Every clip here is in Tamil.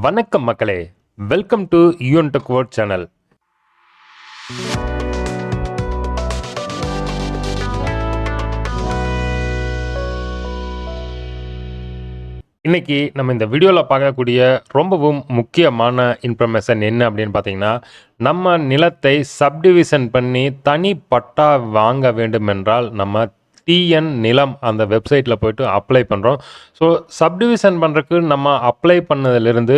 வணக்கம் மக்களே. Welcome to Yun tech world channel இன்னைக்கு நம்ம இந்த வீடியோவில் பார்க்கக்கூடிய ரொம்பவும் முக்கியமான இன்ஃபர்மேஷன் என்ன அப்படின்னு பார்த்தீங்கன்னா நம்ம நிலத்தை சப்டிவிஷன் பண்ணி தனி பட்டா வாங்க வேண்டும் என்றால் நம்ம டிஎன் நிலம் அந்த வெப்சைட்டில் போயிட்டு அப்ளை பண்ணுறோம் ஸோ சப்டிவிஷன் பண்ணுறதுக்கு நம்ம அப்ளை பண்ணதிலிருந்து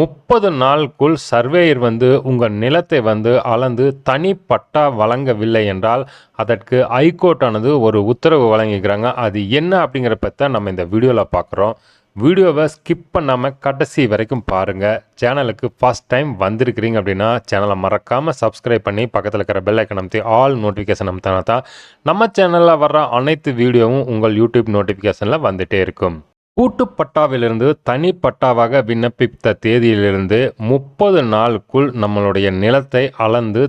முப்பது நாளுக்குள் சர்வேயர் வந்து உங்கள் நிலத்தை வந்து அளந்து தனிப்பட்டா வழங்கவில்லை என்றால் அதற்கு ஹைகோர்ட் ஆனது ஒரு உத்தரவு வழங்கிக்கிறாங்க. அது என்ன அப்படிங்கிற தான் நம்ம இந்த வீடியோவில் பார்க்குறோம். வீடியோவை ஸ்கிப் பண்ணாமல் கடைசி வரைக்கும் பாருங்கள் சேனலுக்கு ஃபஸ்ட் டைம் வந்திருக்கிறீங்க அப்படின்னா சேனலை மறக்காமல் சப்ஸ்கிரைப் பண்ணி பக்கத்தில் இருக்கிற பெல் ஐக்கன் அமைத்து ஆல் நோட்டிஃபிகேஷன் அமைத்தினா தான் நம்ம சேனலில் வர்ற அனைத்து வீடியோவும் உங்கள் யூடியூப் நோட்டிஃபிகேஷனில் வந்துகிட்டே இருக்கும். கூட்டு பட்டாவிலிருந்து தனி பட்டாவாக விண்ணப்பித்த தேதியிலிருந்து முப்பது நாளுக்குள் நம்மளுடைய நிலத்தை அளந்து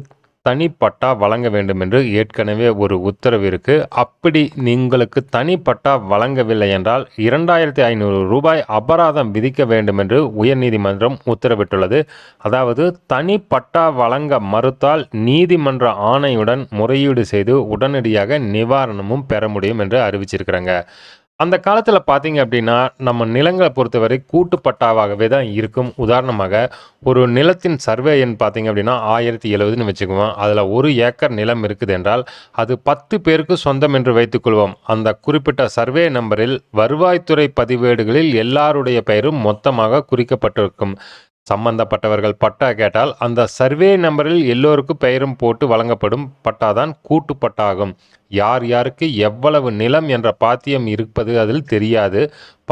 தனி பட்டா வழங்க வேண்டும் என்று ஏற்கனவே ஒரு உத்தரவு இருக்கு. அப்படி உங்களுக்கு தனி பட்டா வழங்கவில்லை என்றால் இரண்டாயிரத்தி ஐநூறு ரூபாய் அபராதம் விதிக்க வேண்டும் என்று உயர்நீதிமன்றம் உத்தரவிட்டுள்ளது. அதாவது தனி பட்டா வழங்க மறுத்தால் நீதிமன்ற ஆணையுடன் முறையீடு செய்து உடனடியாக நிவாரணமும் பெற முடியும் என்று அறிவிச்சிருக்கிறாங்க. அந்த காலத்தில் பார்த்தீங்க அப்படின்னா நம்ம நிலங்களை பொறுத்தவரை கூட்டுப்பட்டாவாகவே தான் இருக்கும். உதாரணமாக ஒரு நிலத்தின் சர்வே எண் பார்த்தீங்க அப்படின்னா ஆயிரத்தி எழுபதுன்னு வச்சுக்குவோம் அதில் ஒரு ஏக்கர் நிலம் இருக்குது என்றால் அது பத்து பேருக்கு சொந்தம் என்று வைத்துக்கொள்வோம் அந்த குறிப்பிட்ட சர்வே நம்பரில் வருவாய்த்துறை பதிவேடுகளில் எல்லாருடைய பெயரும் மொத்தமாக குறிக்கப்பட்டிருக்கும். சம்பந்தப்பட்டவர்கள் பட்டா கேட்டால் அந்த சர்வே நம்பரில் எல்லோருக்கும் பெயரும் போட்டு வழங்கப்படும் பட்டாதான் கூட்டு பட்டாகும். யார் யாருக்கு எவ்வளவு நிலம் என்ற பாத்தியம் இருப்பது அதில் தெரியாது.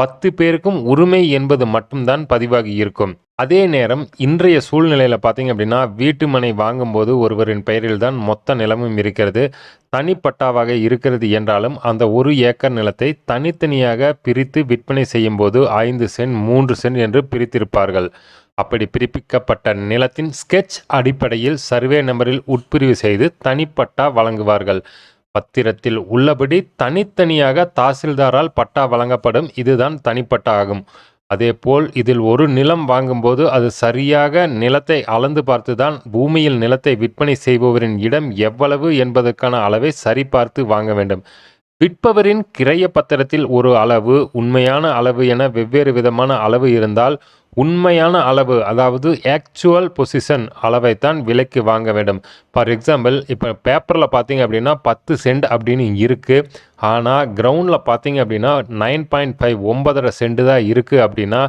பத்து பேருக்கும் உரிமை என்பது மட்டும்தான் பதிவாகி இருக்கும். அதே நேரம் இன்றைய சூழ்நிலையில் பார்த்தீங்க அப்படின்னா வீட்டு மனை வாங்கும்போது ஒருவரின் பெயரில் தான் மொத்த நிலமும் இருக்கிறது. தனிப்பட்டாவாக இருக்கிறது என்றாலும் அந்த ஒரு ஏக்கர் நிலத்தை தனித்தனியாக பிரித்து விற்பனை செய்யும்போது ஐந்து சென்ட் மூன்று சென்ட் என்று பிரித்திருப்பார்கள். அப்படி பிரிப்பிக்கப்பட்ட நிலத்தின் ஸ்கெட்ச் அடிப்படையில் சர்வே நம்பரில் உட்பிரிவு செய்து தனிப்பட்டா வழங்குவார்கள். பத்திரத்தில் உள்ளபடி தனித்தனியாக தாசில்தாரால் பட்டா வழங்கப்படும். இதுதான் தனிப்பட்டா ஆகும். அதேபோல் இதில் ஒரு நிலம் வாங்கும்போது அது சரியாக நிலத்தை அளந்து பார்த்துதான் பூமியில் நிலத்தை விற்பனை செய்பவரின் இடம் எவ்வளவு என்பதற்கான அளவை சரிபார்த்து வாங்க வேண்டும். விற்பவரின் கிரைய பத்திரத்தில் ஒரு அளவு உண்மையான அளவு என வெவ்வேறு விதமான அளவு இருந்தால் உண்மையான அளவு அதாவது ஆக்சுவல் பொசிஷன் அளவைத்தான் விலைக்கு வாங்க வேண்டும். ஃபார் எக்ஸாம்பிள் இப்போ பேப்பரில் பார்த்தீங்க அப்படின்னா பத்து சென்ட் அப்படின்னு இருக்குது ஆனால் கிரவுண்டில் பார்த்தீங்க அப்படின்னா நைன் பாயிண்ட் ஃபைவ் ஒன்பதரை சென்ட் தான் இருக்குது அப்படின்னா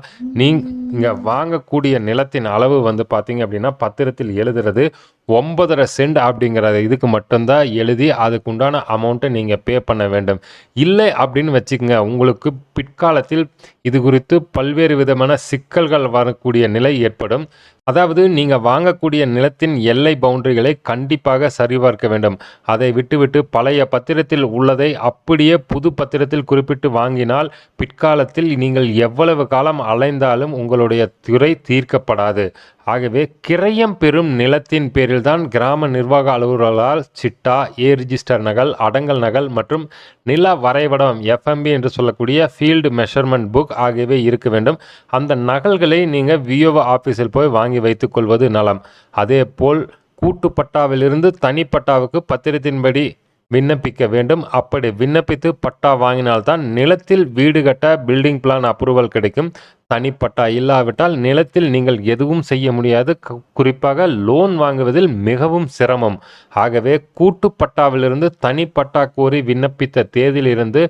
நீங்கள் வாங்கக்கூடிய நிலத்தின் அளவு வந்து பார்த்தீங்க அப்படின்னா பத்திரத்தில் எழுதுறது ஒன்பதரை சென்ட் அப்படிங்கிற இதுக்கு மட்டும்தான் எழுதி அதுக்கு உண்டான அமௌண்ட்டை நீங்கள் பே பண்ண வேண்டும். இல்லை அப்படின்னு வச்சுக்கோங்க உங்களுக்கு பிற்காலத்தில் இது குறித்து பல்வேறு விதமான சிக்கல்கள் வரக்கூடிய நிலை ஏற்படும். அதாவது நீங்கள் வாங்கக்கூடிய நிலத்தின் எல்லை பவுண்டரிகளை கண்டிப்பாக சரிபார்க்க வேண்டும். அதை விட்டுவிட்டு பழைய பத்திரத்தில் உள்ளதை அப்படியே புது பத்திரத்தில் குறிப்பிட்டு வாங்கினால் பிற்காலத்தில் நீங்கள் எவ்வளவு காலம் அலைந்தாலும் உங்களுடைய துறை தீர்க்கப்படாது. ஆகவே கிரயம் பெறும் நிலத்தின் பேரில்தான் கிராம நிர்வாக அலுவலர்களால் சிட்டா ஏ ரிஜிஸ்டர் நகல் அடங்கல் நகல் மற்றும் நில வரைபடம் எஃப்எம்பி என்று சொல்லக்கூடிய ஃபீல்டு மெஷர்மெண்ட் புக் ஆகியவை இருக்க வேண்டும். அந்த நகல்களை நீங்கள் விஓஓ ஆஃபீஸில் போய் வாங்கி வைத்துக்கொள்வது நலம். அதேபோல் கூட்டு பட்டாவிலிருந்து தனிப்பட்டாவுக்கு பத்திரத்தின்படி விண்ணப்பிக்க வேண்டும். அப்படி விண்ணப்பித்து பட்டா வாங்கினால்தான் நிலத்தில் வீடு கட்ட பில்டிங் பிளான் அப்ரூவல் கிடைக்கும். தனிப்பட்டா இல்லாவிட்டால் நிலத்தில் நீங்கள் எதுவும் செய்ய முடியாது. குறிப்பாக லோன் வாங்குவதில் மிகவும் சிரமம். ஆகவே கூட்டுப்பட்டாவிலிருந்து தனிப்பட்டா கோரி விண்ணப்பித்த தேதியிலிருந்து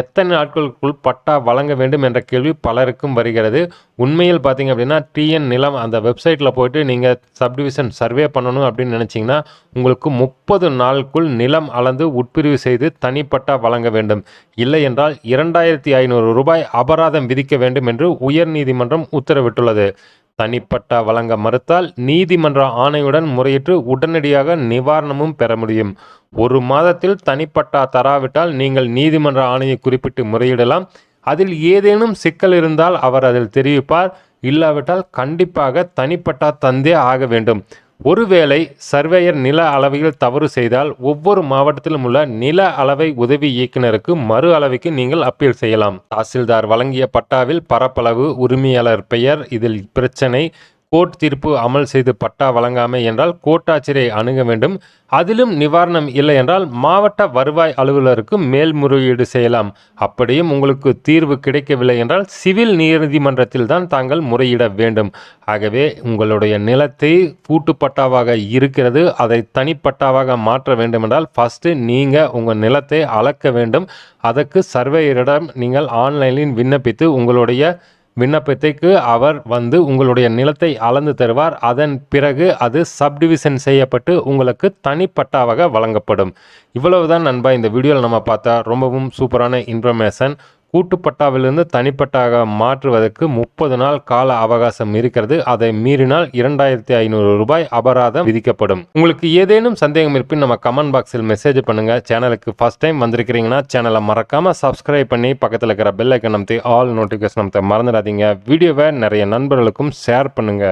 எத்தனை நாட்களுக்குள் பட்டா வழங்க வேண்டும் என்ற கேள்வி பலருக்கும் வருகிறது. உண்மையில் பார்த்தீங்க அப்படின்னா டிஎன் நிலம் அந்த வெப்சைட்டில் போயிட்டு நீங்கள் சப்டிவிஷன் சர்வே பண்ணணும் அப்படின்னு நினச்சிங்கன்னா உங்களுக்கு முப்பது நாளுக்குள் நிலம் அளந்து உட்பிரிவு செய்து தனிப்பட்டா வழங்க வேண்டும். இல்லை என்றால் இரண்டாயிரத்தி ஐநூறு ரூபாய் அபராதம் விதிக்க வேண்டும் என்று உயர்நீதிமன்றம் உத்தரவிட்டுள்ளது. தனிப்பட்டா வழங்க மறுத்தால் நீதிமன்ற ஆணையுடன் முறையிட்டு உடனடியாக நிவாரணமும் பெற முடியும். ஒரு மாதத்தில் தனிப்பட்டா தராவிட்டால் நீங்கள் நீதிமன்ற ஆணையை குறிப்பிட்டு முறையிடலாம். அதில் ஏதேனும் சிக்கல் இருந்தால் அவர் அதில் தெரிவிப்பார். இல்லாவிட்டால் கண்டிப்பாக தனிப்பட்டா தந்தே ஆக வேண்டும். ஒருவேளை சர்வேயர் நில அளவையில் தவறு செய்தால் ஒவ்வொரு மாவட்டத்திலும் உள்ள நில அளவை உதவி இயக்குனருக்கு மறு அளவைக்கு நீங்கள் அப்பீல் செய்யலாம். தாசில்தார் வழங்கிய பட்டாவில் பரப்பளவு உரிமையாளர் பெயர் இதில் பிரச்சனை கோர்ட் தீர்ப்பு அமல் செய்து பட்டா வழங்காமை என்றால் கோட்டாட்சியரை அணுக வேண்டும். அதிலும் நிவாரணம் இல்லை என்றால் மாவட்ட வருவாய் அலுவலருக்கு மேல்முறையீடு செய்யலாம். அப்படியும் உங்களுக்கு தீர்வு கிடைக்கவில்லை என்றால் சிவில் நீதிமன்றத்தில் தான் தாங்கள் முறையிட வேண்டும். ஆகவே உங்களுடைய நிலத்தை பூட்டுப்பட்டாவாக இருக்கிறது. அதை தனிப்பட்டாவாக மாற்ற வேண்டும் என்றால் ஃபஸ்ட்டு நீங்கள் உங்கள் நிலத்தை அளக்க வேண்டும். அதற்கு சர்வேயரிடம் நீங்கள் ஆன்லைனில் விண்ணப்பித்து உங்களுடைய விண்ணப்பத்திற்கு அவர் வந்து உங்களுடைய நிலத்தை அளந்து தருவார். அதன் பிறகு அது சப்டிவிஷன் செய்யப்பட்டு உங்களுக்கு தனிப்பட்டாவாக வழங்கப்படும். இவ்வளவுதான் நண்பா இந்த வீடியோவில் நம்ம பார்த்தா ரொம்பவும் சூப்பரான இன்ஃபர்மேஷன். கூட்டுப்பட்டாவிலிருந்து தனிப்பட்டாக மாற்றுவதற்கு முப்பது நாள் கால அவகாசம் இருக்கிறது. அதை மீறினால் இரண்டாயிரத்தி ஐநூறு ரூபாய் அபராதம் விதிக்கப்படும். உங்களுக்கு ஏதேனும் சந்தேகம் இருப்பின் நம்ம கமெண்ட் பாக்ஸில் மெசேஜ் பண்ணுங்க. சேனலுக்கு ஃபர்ஸ்ட் டைம் வந்திருக்கிறீங்கன்னா சேனலை மறக்காம சப்ஸ்கிரைப் பண்ணி பக்கத்தில் இருக்கிற பெல் ஐக்கன் நமத்து ஆல் நோட்டிஃபிகேஷன் நமத்த மறந்துடாதீங்க. வீடியோவை நிறைய நண்பர்களுக்கும் ஷேர் பண்ணுங்க.